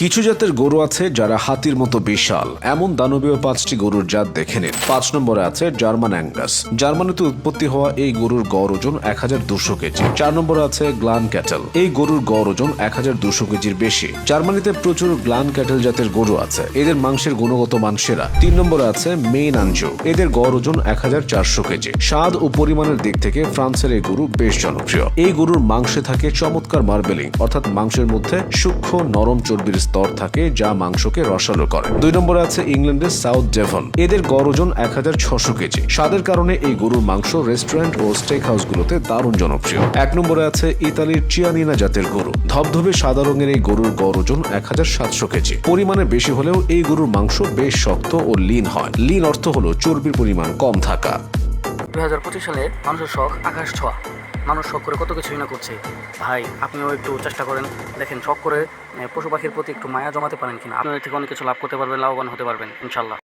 কিছু জাতের গরু আছে যারা হাতির মতো বিশাল। এমন দানবীয় পাঁচটি গরুর জাত দেখে নিন। পাঁচ নম্বরে আছে জার্মান অ্যাঙ্গাস। জার্মানিতে উৎপত্তি হওয়া এই গরুর গড় ওজন এক হাজার দুশো কেজি। চার নম্বরে আছে গ্লান ক্যাটেল। এই গরুর গড় ওজন এক হাজার দুশো কেজির বেশি। জার্মানিতে প্রচুর গ্লান ক্যাটেল জাতের গরু আছে। এদের মাংসের গুণগত মান সেরা। তিন নম্বরে আছে মেইন আঞ্জু এদের গড় ওজন এক হাজার চারশো কেজি। স্বাদ ও পরিমাণের দিক থেকে ফ্রান্সের এই গরু বেশ জনপ্রিয়। এই গরুর মাংসে থাকে চমৎকার মার্বেলিং, অর্থাৎ মাংসের মধ্যে সূক্ষ্ম নরম চর্বির স্তর থাকে যা মাংসকে রসালো করে। দুই নম্বরে আছে ইংল্যান্ডের সাউথ ডেভন। এদের গড় ওজন এক হাজার ছশো কেজি। স্বাদের কারণে এই গরুর মাংস রেস্টুরেন্ট ও স্টেক হাউসগুলোতে দারুণ জনপ্রিয়। এক নম্বরে আছে ইতালির চিয়ানিনা জাতের গরু। ধবধবে সাদা রঙের এই গরুর গড় ওজন এক হাজার সাতশো কেজি। পরিমাণে বেশি হলেও এই গরুর মাংস বেশ শক্ত ও লিন হয়। লিন অর্থ হলো চর্বির পরিমাণ কম থাকা। দুই হাজার পঁচিশ সালে মানুষের শখ আকাশ ছোঁয়া। মানুষ শখ করে কত কিছুই না করছে। ভাই, আপনিও একটু চেষ্টা করেন। দেখেন, শখ করে পশু পাখির প্রতি একটু মায়া জমাতে পারেন কিনা। আপনার থেকে অনেক কিছু লাভ করতে পারবেন, লাভবান হতে পারবেন, ইনশাল্লাহ।